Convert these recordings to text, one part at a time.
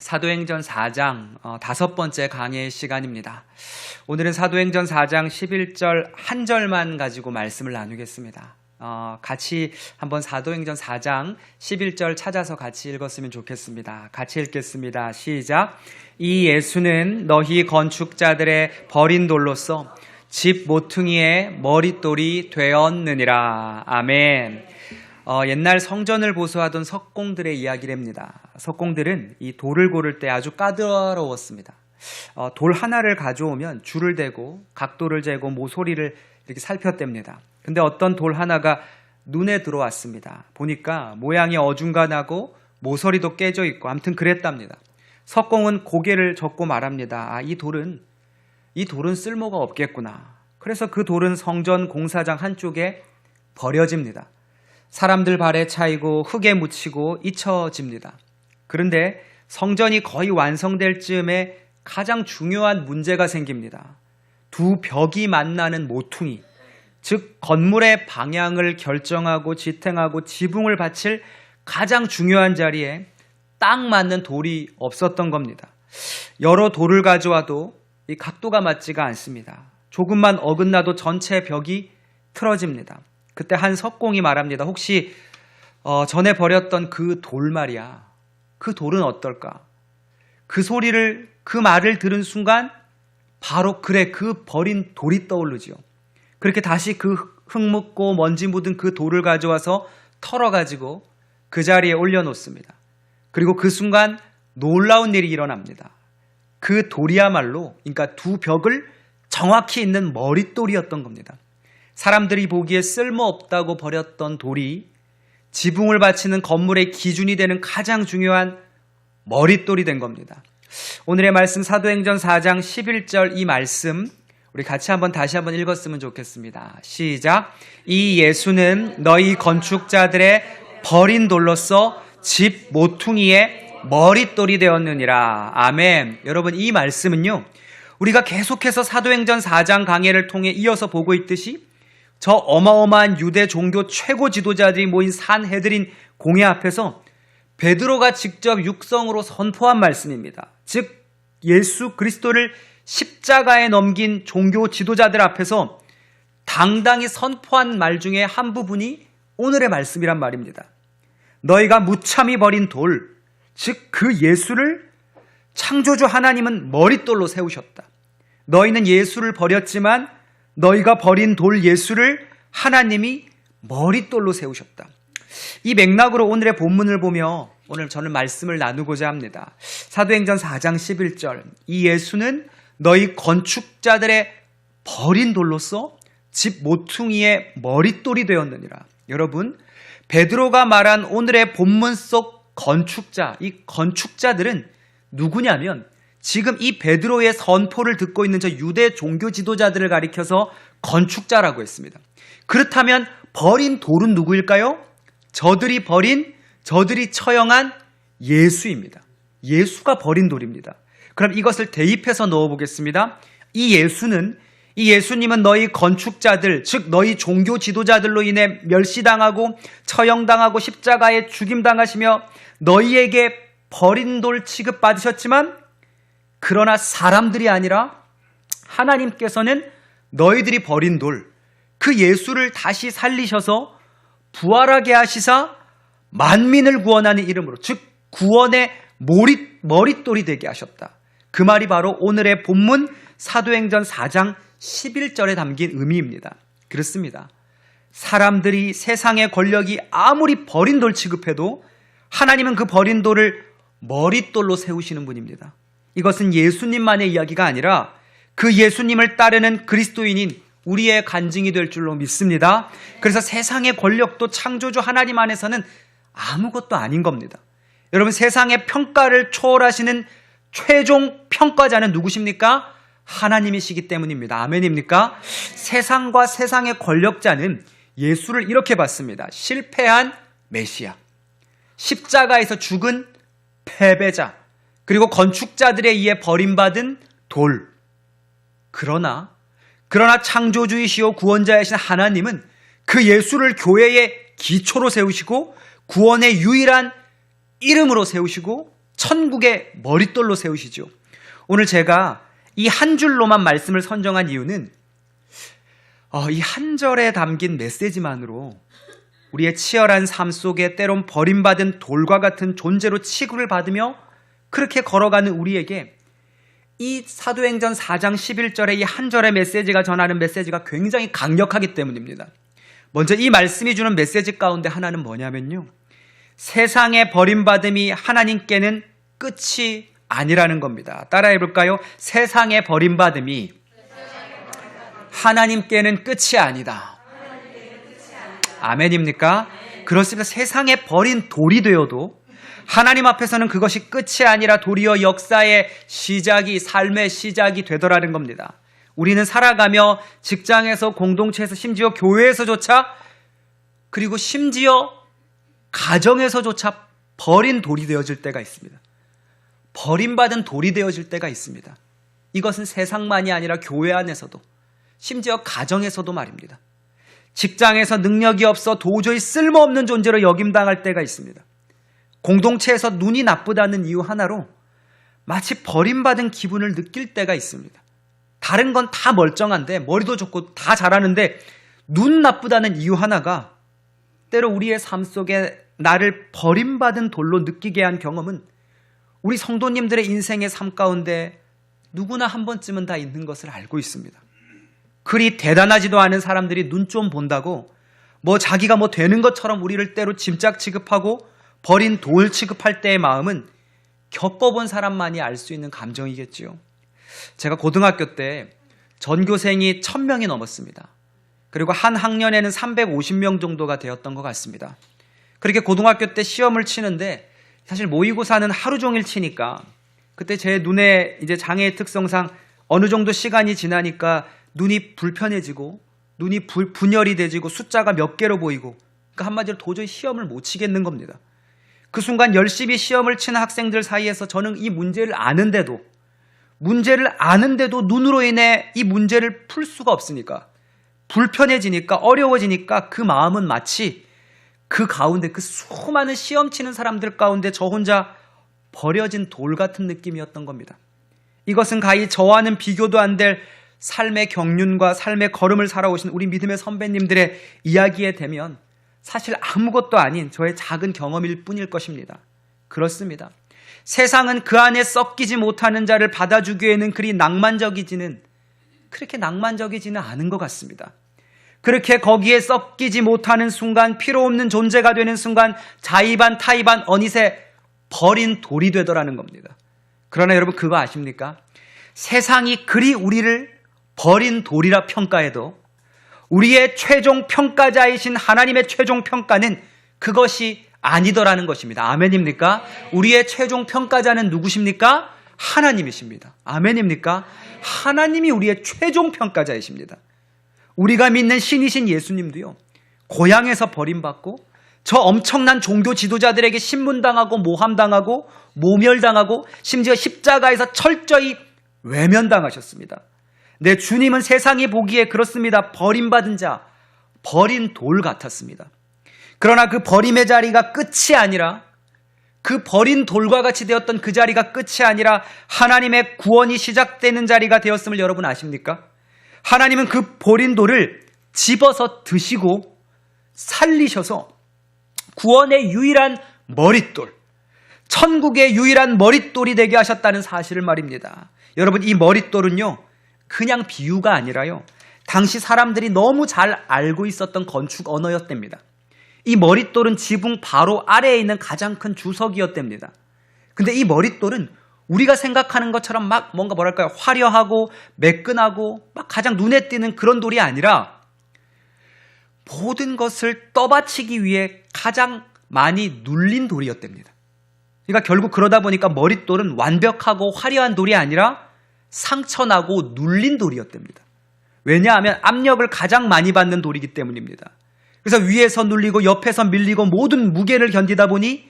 사도행전 4장 어, 다섯 번째 강의 시간입니다. 오늘은 사도행전 4장 11절 한 절만 가지고 말씀을 나누겠습니다. 어, 같이 한번 사도행전 4장 11절 찾아서 같이 읽었으면 좋겠습니다. 같이 읽겠습니다. 시작. 이 예수는 너희 건축자들의 버린 돌로서 집 모퉁이의 머릿돌이 되었느니라. 아멘. 어, 옛날 성전을 보수하던 석공들의 이야기랍니다. 석공들은 이 돌을 고를 때 아주 까다로웠습니다. 어, 돌 하나를 가져오면 줄을 대고 각도를 재고 모서리를 이렇게 살폈답니다. 근데 어떤 돌 하나가 눈에 들어왔습니다. 보니까 모양이 어중간하고 모서리도 깨져 있고 아무튼 그랬답니다. 석공은 고개를 젓고 말합니다. 아, 이 돌은 이 돌은 쓸모가 없겠구나. 그래서 그 돌은 성전 공사장 한쪽에 버려집니다. 사람들 발에 차이고 흙에 묻히고 잊혀집니다. 그런데 성전이 거의 완성될 즈음에 가장 중요한 문제가 생깁니다. 두 벽이 만나는 모퉁이, 즉 건물의 방향을 결정하고 지탱하고 지붕을 바칠 가장 중요한 자리에 딱 맞는 돌이 없었던 겁니다. 여러 돌을 가져와도 이 각도가 맞지가 않습니다. 조금만 어긋나도 전체 벽이 틀어집니다. 그때 한 석공이 말합니다. 혹시 어, 전에 버렸던 그 돌 말이야. 그 돌은 어떨까? 그 소리를 그 말을 들은 순간 바로 그래 그 버린 돌이 떠오르지요. 그렇게 다시 그 흙 묻고 먼지 묻은 그 돌을 가져와서 털어 가지고 그 자리에 올려놓습니다. 그리고 그 순간 놀라운 일이 일어납니다. 그 돌이야말로 그러니까 두 벽을 정확히 있는 머릿돌이었던 겁니다. 사람들이 보기에 쓸모없다고 버렸던 돌이 지붕을 바치는 건물의 기준이 되는 가장 중요한 머릿돌이 된 겁니다. 오늘의 말씀 사도행전 4장 11절 이 말씀 우리 같이 한번 다시 한번 읽었으면 좋겠습니다. 시작. 이 예수는 너희 건축자들의 버린 돌로서 집 모퉁이의 머릿돌이 되었느니라. 아멘. 여러분 이 말씀은요. 우리가 계속해서 사도행전 4장 강해를 통해 이어서 보고 있듯이 저 어마어마한 유대 종교 최고 지도자들이 모인 산해드린 공회 앞에서 베드로가 직접 육성으로 선포한 말씀입니다. 즉 예수 그리스도를 십자가에 넘긴 종교 지도자들 앞에서 당당히 선포한 말 중에 한 부분이 오늘의 말씀이란 말입니다. 너희가 무참히 버린 돌, 즉 그 예수를 창조주 하나님은 머릿돌로 세우셨다. 너희는 예수를 버렸지만 너희가 버린 돌 예수를 하나님이 머릿돌로 세우셨다. 이 맥락으로 오늘의 본문을 보며 오늘 저는 말씀을 나누고자 합니다. 사도행전 4장 11절. 이 예수는 너희 건축자들의 버린 돌로서 집 모퉁이의 머릿돌이 되었느니라. 여러분, 베드로가 말한 오늘의 본문 속 건축자, 이 건축자들은 누구냐면 지금 이 베드로의 선포를 듣고 있는 저 유대 종교 지도자들을 가리켜서 건축자라고 했습니다. 그렇다면 버린 돌은 누구일까요? 저들이 버린, 저들이 처형한 예수입니다. 예수가 버린 돌입니다. 그럼 이것을 대입해서 넣어보겠습니다. 이 예수는 이 예수님은 너희 건축자들, 즉 너희 종교 지도자들로 인해 멸시당하고 처형당하고 십자가에 죽임당하시며 너희에게 버린 돌 취급받으셨지만 그러나 사람들이 아니라 하나님께서는 너희들이 버린 돌, 그 예수를 다시 살리셔서 부활하게 하시사 만민을 구원하는 이름으로, 즉 구원의 머릿, 머릿돌이 되게 하셨다. 그 말이 바로 오늘의 본문 사도행전 4장 11절에 담긴 의미입니다. 그렇습니다. 사람들이 세상의 권력이 아무리 버린 돌 취급해도 하나님은 그 버린 돌을 머릿돌로 세우시는 분입니다. 이것은 예수님만의 이야기가 아니라 그 예수님을 따르는 그리스도인인 우리의 간증이 될 줄로 믿습니다. 그래서 세상의 권력도 창조주 하나님 안에서는 아무것도 아닌 겁니다. 여러분 세상의 평가를 초월하시는 최종 평가자는 누구십니까? 하나님이시기 때문입니다. 아멘입니까? 세상과 세상의 권력자는 예수를 이렇게 봤습니다. 실패한 메시아. 십자가에서 죽은 패배자. 그리고 건축자들에 의해 버림받은 돌. 그러나, 그러나 창조주이시오 구원자이신 하나님은 그 예수를 교회의 기초로 세우시고 구원의 유일한 이름으로 세우시고 천국의 머릿돌로 세우시죠. 오늘 제가 이 한 줄로만 말씀을 선정한 이유는 어, 이 한 절에 담긴 메시지만으로 우리의 치열한 삶 속에 때론 버림받은 돌과 같은 존재로 취급을 받으며 그렇게 걸어가는 우리에게 이 사도행전 4장 11절의 이 한 절의 메시지가 전하는 메시지가 굉장히 강력하기 때문입니다. 먼저 이 말씀이 주는 메시지 가운데 하나는 뭐냐면요. 세상의 버림받음이 하나님께는 끝이 아니라는 겁니다. 따라해 볼까요? 세상의 버림받음이 하나님께는 끝이 아니다. 아멘입니까? 그렇습니다. 세상에 버린 돌이 되어도 하나님 앞에서는 그것이 끝이 아니라 도리어 역사의 시작이 삶의 시작이 되더라는 겁니다. 우리는 살아가며 직장에서 공동체에서 심지어 교회에서조차 그리고 심지어 가정에서조차 버린 돌이 되어질 때가 있습니다. 버림받은 돌이 되어질 때가 있습니다. 이것은 세상만이 아니라 교회 안에서도 심지어 가정에서도 말입니다. 직장에서 능력이 없어 도저히 쓸모없는 존재로 여김당할 때가 있습니다. 공동체에서 눈이 나쁘다는 이유 하나로 마치 버림받은 기분을 느낄 때가 있습니다. 다른 건 다 멀쩡한데 머리도 좋고 다 잘하는데 눈 나쁘다는 이유 하나가 때로 우리의 삶 속에 나를 버림받은 돌로 느끼게 한 경험은 우리 성도님들의 인생의 삶 가운데 누구나 한 번쯤은 다 있는 것을 알고 있습니다. 그리 대단하지도 않은 사람들이 눈 좀 본다고 뭐 자기가 뭐 되는 것처럼 우리를 때로 짐짝 취급하고 버린 돌 취급할 때의 마음은 겪어본 사람만이 알 수 있는 감정이겠지요. 제가 고등학교 때 전교생이 1000명이 넘었습니다. 그리고 한 학년에는 350명 정도가 되었던 것 같습니다. 그렇게 고등학교 때 시험을 치는데 사실 모의고사는 하루 종일 치니까 그때 제 눈에 이제 장애의 특성상 어느 정도 시간이 지나니까 눈이 불편해지고 눈이 불, 분열이 되지고 숫자가 몇 개로 보이고 그러니까 한마디로 도저히 시험을 못 치겠는 겁니다. 그 순간 열심히 시험을 치는 학생들 사이에서 저는 이 문제를 아는데도 문제를 아는데도 눈으로 인해 이 문제를 풀 수가 없으니까 불편해지니까 어려워지니까 그 마음은 마치 그 가운데 그 수많은 시험 치는 사람들 가운데 저 혼자 버려진 돌 같은 느낌이었던 겁니다. 이것은 가히 저와는 비교도 안 될 삶의 경륜과 삶의 걸음을 살아오신 우리 믿음의 선배님들의 이야기에 대면 사실 아무것도 아닌 저의 작은 경험일 뿐일 것입니다. 그렇습니다. 세상은 그 안에 썩기지 못하는 자를 받아주기에는 그리 낭만적이지는 그렇게 낭만적이지는 않은 것 같습니다. 그렇게 거기에 썩기지 못하는 순간 필요 없는 존재가 되는 순간 자의반 타의반 어느새 버린 돌이 되더라는 겁니다. 그러나 여러분 그거 아십니까? 세상이 그리 우리를 버린 돌이라 평가해도 우리의 최종 평가자이신 하나님의 최종 평가는 그것이 아니더라는 것입니다. 아멘입니까? 우리의 최종 평가자는 누구십니까? 하나님이십니다. 아멘입니까? 하나님이 우리의 최종 평가자이십니다. 우리가 믿는 신이신 예수님도요, 고향에서 버림받고, 저 엄청난 종교 지도자들에게 신문당하고, 모함당하고, 모멸당하고, 심지어 십자가에서 철저히 외면당하셨습니다. 내 주님은 세상이 보기에 그렇습니다. 버림받은 자, 버린 돌 같았습니다. 그러나 그 버림의 자리가 끝이 아니라 그 버린 돌과 같이 되었던 그 자리가 끝이 아니라 하나님의 구원이 시작되는 자리가 되었음을 여러분 아십니까? 하나님은 그 버린 돌을 집어서 드시고 살리셔서 구원의 유일한 머릿돌, 천국의 유일한 머릿돌이 되게 하셨다는 사실을 말입니다. 여러분, 이 머릿돌은요, 그냥 비유가 아니라요, 당시 사람들이 너무 잘 알고 있었던 건축 언어였답니다. 이 머릿돌은 지붕 바로 아래에 있는 가장 큰 주석이었답니다. 근데 이 머릿돌은 우리가 생각하는 것처럼 막 뭔가 뭐랄까요 화려하고 매끈하고 막 가장 눈에 띄는 그런 돌이 아니라 모든 것을 떠받치기 위해 가장 많이 눌린 돌이었답니다. 그러니까 결국 그러다 보니까 머릿돌은 완벽하고 화려한 돌이 아니라 상처나고 눌린 돌이었답니다. 왜냐하면 압력을 가장 많이 받는 돌이기 때문입니다. 그래서 위에서 눌리고 옆에서 밀리고 모든 무게를 견디다 보니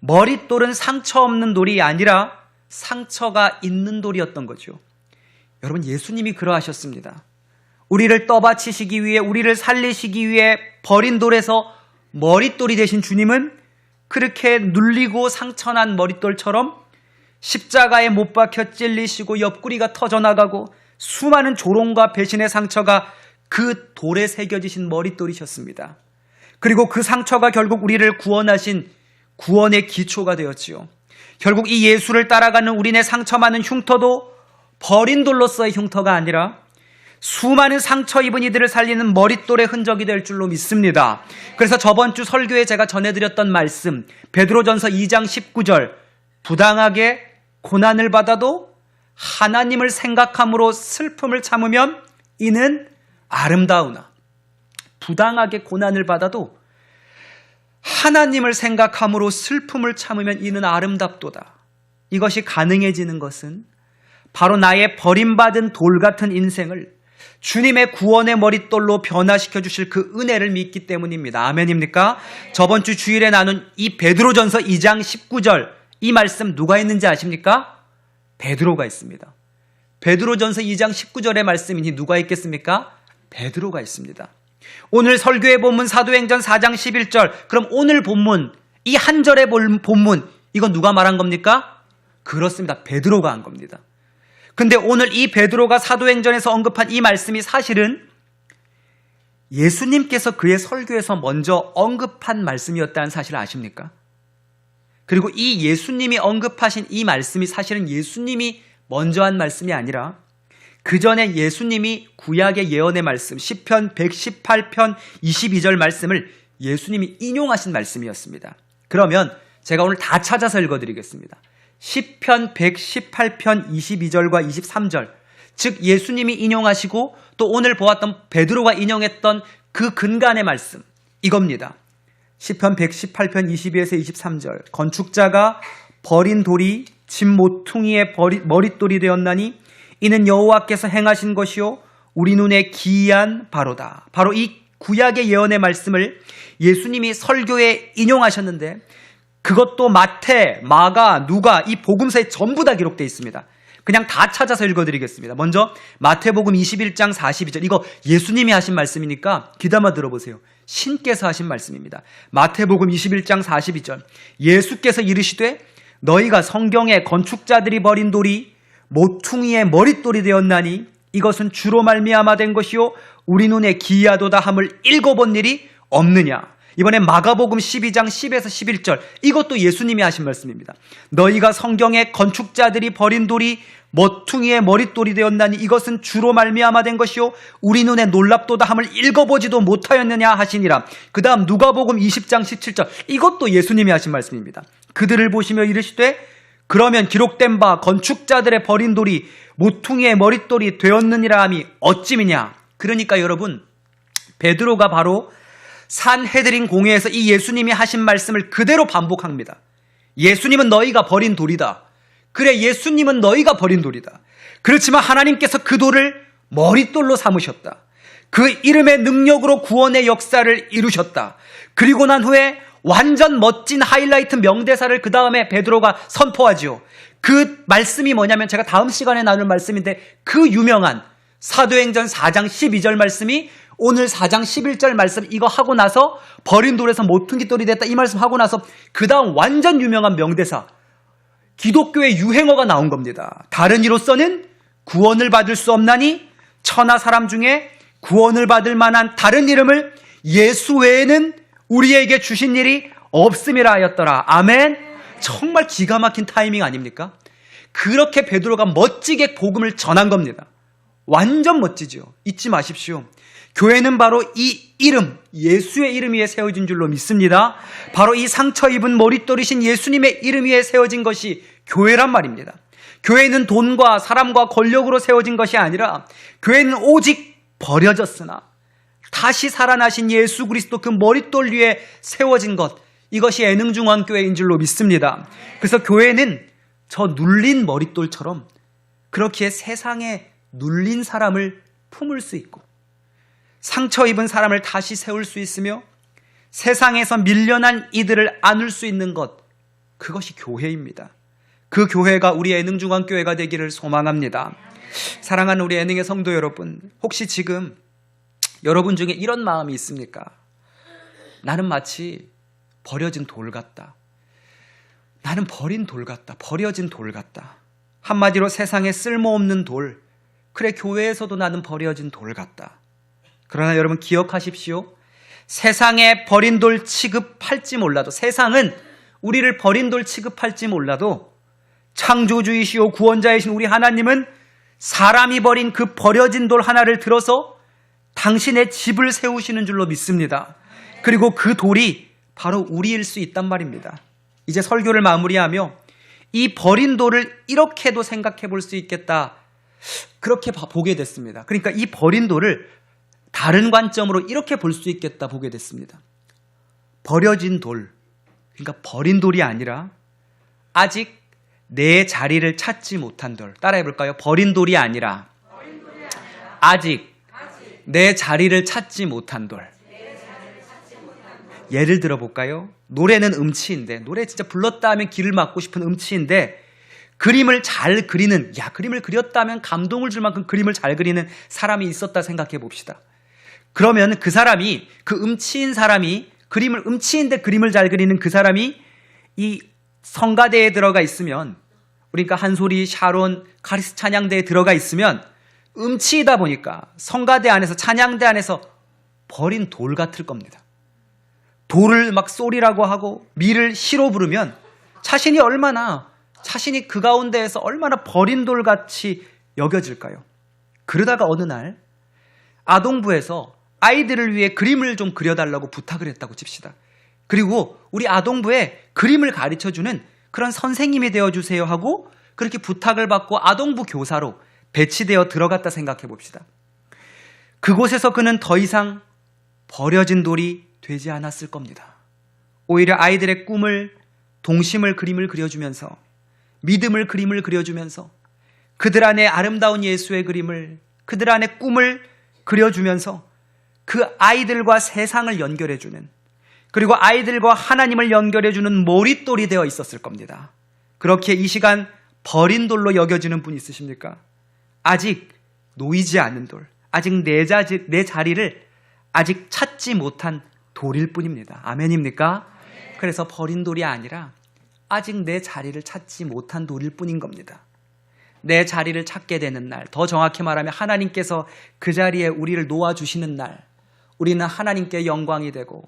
머릿돌은 상처 없는 돌이 아니라 상처가 있는 돌이었던 거죠. 여러분, 예수님이 그러하셨습니다. 우리를 떠받치시기 위해, 우리를 살리시기 위해 버린 돌에서 머릿돌이 되신 주님은 그렇게 눌리고 상처난 머릿돌처럼 십자가에 못 박혀 찔리시고 옆구리가 터져나가고 수많은 조롱과 배신의 상처가 그 돌에 새겨지신 머릿돌이셨습니다. 그리고 그 상처가 결국 우리를 구원하신 구원의 기초가 되었지요. 결국 이 예수를 따라가는 우리네 상처 많은 흉터도 버린 돌로서의 흉터가 아니라 수많은 상처 입은 이들을 살리는 머릿돌의 흔적이 될 줄로 믿습니다. 그래서 저번 주 설교에 제가 전해드렸던 말씀, 베드로전서 2장 19절, 부당하게 고난을 받아도 하나님을 생각함으로 슬픔을 참으면 이는 아름다우나 부당하게 고난을 받아도 하나님을 생각함으로 슬픔을 참으면 이는 아름답도다. 이것이 가능해지는 것은 바로 나의 버림받은 돌 같은 인생을 주님의 구원의 머릿돌로 변화시켜 주실 그 은혜를 믿기 때문입니다. 아멘입니까? 저번 주 주일에 나눈 이 베드로전서 2장 19절 이 말씀 누가 있는지 아십니까? 베드로가 있습니다. 베드로전서 2장 19절의 말씀이니 누가 있겠습니까? 베드로가 있습니다. 오늘 설교의 본문 사도행전 4장 11절 그럼 오늘 본문 이 한 절의 본문 이건 누가 말한 겁니까? 그렇습니다. 베드로가 한 겁니다. 근데 오늘 이 베드로가 사도행전에서 언급한 이 말씀이 사실은 예수님께서 그의 설교에서 먼저 언급한 말씀이었다는 사실을 아십니까? 그리고 이 예수님이 언급하신 이 말씀이 사실은 예수님이 먼저 한 말씀이 아니라 그 전에 예수님이 구약의 예언의 말씀 10편 118편 22절 말씀을 예수님이 인용하신 말씀이었습니다. 그러면 제가 오늘 다 찾아서 읽어 드리겠습니다. 10편 118편 22절과 23절 즉 예수님이 인용하시고 또 오늘 보았던 베드로가 인용했던 그 근간의 말씀 이겁니다. 10편 118편 22에서 23절 건축자가 버린 돌이 집 모퉁이의 머릿돌이 되었나니 이는 여호와께서 행하신 것이요 우리 눈에 기이한 바로다. 바로 이 구약의 예언의 말씀을 예수님이 설교에 인용하셨는데 그것도 마태, 마가, 누가 이 복음서에 전부 다 기록되어 있습니다. 그냥 다 찾아서 읽어드리겠습니다. 먼저 마태복음 21장 42절 이거 예수님이 하신 말씀이니까 귀담아 들어보세요. 신께서 하신 말씀입니다. 마태복음 21장 42절 예수께서 이르시되 너희가 성경에 건축자들이 버린 돌이 모퉁이의 머릿돌이 되었나니 이것은 주로 말미암아 된 것이요 우리 눈에 기이하도다 함을 읽어본 일이 없느냐 이번에 마가복음 12장 10에서 11절 이것도 예수님이 하신 말씀입니다. 너희가 성경에 건축자들이 버린 돌이 머퉁이의 머릿돌이 되었나니 이것은 주로 말미암아 된 것이요 우리 눈에 놀랍도다 함을 읽어보지도 못하였느냐 하시니라. 그 다음 누가복음 20장 17절 이것도 예수님이 하신 말씀입니다. 그들을 보시며 이르시되 그러면 기록된 바 건축자들의 버린 돌이 모퉁이의 머릿돌이 되었느니라 함이 어찌미냐. 그러니까 여러분 베드로가 바로 산헤드린 공회에서 이 예수님이 하신 말씀을 그대로 반복합니다. 예수님은 너희가 버린 돌이다. 그래, 예수님은 너희가 버린 돌이다. 그렇지만 하나님께서 그 돌을 머릿돌로 삼으셨다. 그 이름의 능력으로 구원의 역사를 이루셨다. 그리고 난 후에 완전 멋진 하이라이트 명대사를 그 다음에 베드로가 선포하지요. 그 말씀이 뭐냐면 제가 다음 시간에 나눌 말씀인데 그 유명한 사도행전 4장 12절 말씀이 오늘 4장 11절 말씀 이거 하고 나서 버린 돌에서 모퉁이 돌이 됐다 이 말씀 하고 나서 그 다음 완전 유명한 명대사 기독교의 유행어가 나온 겁니다. 다른 이로서는 구원을 받을 수 없나니 천하 사람 중에 구원을 받을 만한 다른 이름을 예수 외에는 우리에게 주신 일이 없음이라 하였더라. 아멘. 정말 기가 막힌 타이밍 아닙니까? 그렇게 베드로가 멋지게 복음을 전한 겁니다. 완전 멋지죠. 잊지 마십시오. 교회는 바로 이 이름, 예수의 이름 위에 세워진 줄로 믿습니다. 바로 이 상처 입은 머릿돌이신 예수님의 이름 위에 세워진 것이 교회란 말입니다. 교회는 돈과 사람과 권력으로 세워진 것이 아니라 교회는 오직 버려졌으나 다시 살아나신 예수 그리스도 그 머릿돌 위에 세워진 것 이것이 애능중앙교회인 줄로 믿습니다. 그래서 교회는 저 눌린 머릿돌처럼 그렇게 세상에 눌린 사람을 품을 수 있고 상처 입은 사람을 다시 세울 수 있으며 세상에서 밀려난 이들을 안을 수 있는 것, 그것이 교회입니다. 그 교회가 우리 애능중앙교회가 되기를 소망합니다. 사랑하는 우리 애능의 성도 여러분, 혹시 지금 여러분 중에 이런 마음이 있습니까? 나는 마치 버려진 돌 같다. 나는 버린 돌 같다. 버려진 돌 같다. 한마디로 세상에 쓸모없는 돌. 그래, 교회에서도 나는 버려진 돌 같다. 그러나 여러분 기억하십시오. 세상에 버린 돌 취급할지 몰라도, 세상은 우리를 버린 돌 취급할지 몰라도, 창조주이시오 구원자이신 우리 하나님은 사람이 버린 그 버려진 돌 하나를 들어서 당신의 집을 세우시는 줄로 믿습니다. 그리고 그 돌이 바로 우리일 수 있단 말입니다. 이제 설교를 마무리하며 이 버린 돌을 이렇게도 생각해 볼 수 있겠다. 그렇게 봐- 보게 됐습니다. 그러니까 이 버린 돌을 다른 관점으로 이렇게 볼 수 있겠다 보게 됐습니다. 버려진 돌, 그러니까 버린 돌이 아니라 아직 내 자리를 찾지 못한 돌. 따라해 볼까요? 버린 돌이 아니라 아직 내 자리를 찾지 못한 돌. 예를 들어 볼까요? 노래는 음치인데 노래 진짜 불렀다 하면 길을 막고 싶은 음치인데 그림을 잘 그리는 야 그림을 그렸다면 감동을 줄 만큼 그림을 잘 그리는 사람이 있었다 생각해 봅시다. 그러면 그 사람이 그 음치인 사람이 그림을 음치인데 그림을 잘 그리는 그 사람이 이 성가대에 들어가 있으면 그러니까 한소리 샤론 카리스 찬양대에 들어가 있으면 음치이다 보니까 성가대 안에서 찬양대 안에서 버린 돌 같을 겁니다. 돌을 막 쏘리라고 하고 미를 시로 부르면 자신이 얼마나 자신이 그 가운데에서 얼마나 버린 돌 같이 여겨질까요? 그러다가 어느 날 아동부에서 아이들을 위해 그림을 좀 그려달라고 부탁을 했다고 칩시다. 그리고 우리 아동부에 그림을 가르쳐 주는 그런 선생님이 되어 주세요 하고 그렇게 부탁을 받고 아동부 교사로 배치되어 들어갔다 생각해 봅시다. 그곳에서 그는 더 이상 버려진 돌이 되지 않았을 겁니다. 오히려 아이들의 꿈을, 동심을 그림을 그려주면서 믿음을 그림을 그려주면서 그들 안에 아름다운 예수의 그림을 그들 안에 꿈을 그려주면서 그 아이들과 세상을 연결해주는 그리고 아이들과 하나님을 연결해주는 머릿돌이 되어 있었을 겁니다. 그렇게 이 시간 버린 돌로 여겨지는 분 있으십니까? 아직 놓이지 않은 돌, 아직 내, 자, 내 자리를 아직 찾지 못한 돌일 뿐입니다. 아멘입니까? 그래서 버린 돌이 아니라 아직 내 자리를 찾지 못한 돌일 뿐인 겁니다. 내 자리를 찾게 되는 날, 더 정확히 말하면 하나님께서 그 자리에 우리를 놓아주시는 날, 우리는 하나님께 영광이 되고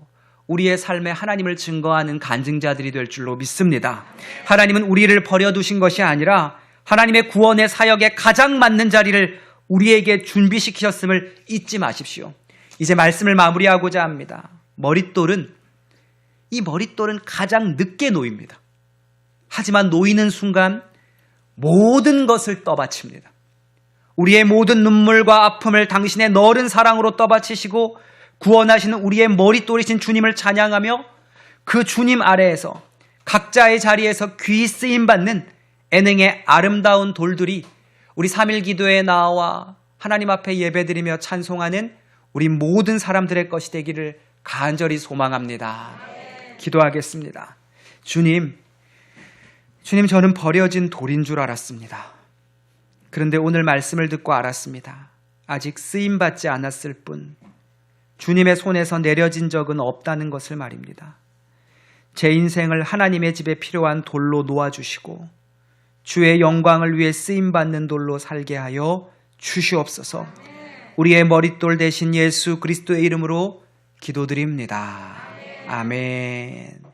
우리의 삶에 하나님을 증거하는 간증자들이 될 줄로 믿습니다. 하나님은 우리를 버려두신 것이 아니라 하나님의 구원의 사역에 가장 맞는 자리를 우리에게 준비시키셨음을 잊지 마십시오. 이제 말씀을 마무리하고자 합니다. 머릿돌은 이 머릿돌은 가장 늦게 놓입니다. 하지만 놓이는 순간 모든 것을 떠받칩니다. 우리의 모든 눈물과 아픔을 당신의 너른 사랑으로 떠받치시고 구원하시는 우리의 머릿돌이신 주님을 찬양하며 그 주님 아래에서 각자의 자리에서 귀 쓰임 받는 애능의 아름다운 돌들이 우리 3일 기도에 나와 하나님 앞에 예배드리며 찬송하는 우리 모든 사람들의 것이 되기를 간절히 소망합니다. 기도하겠습니다. 주님, 주님 저는 버려진 돌인 줄 알았습니다. 그런데 오늘 말씀을 듣고 알았습니다. 아직 쓰임 받지 않았을 뿐 주님의 손에서 내려진 적은 없다는 것을 말입니다. 제 인생을 하나님의 집에 필요한 돌로 놓아주시고 주의 영광을 위해 쓰임 받는 돌로 살게 하여 주시옵소서. 우리의 머릿돌 대신 예수 그리스도의 이름으로 기도드립니다. 아멘.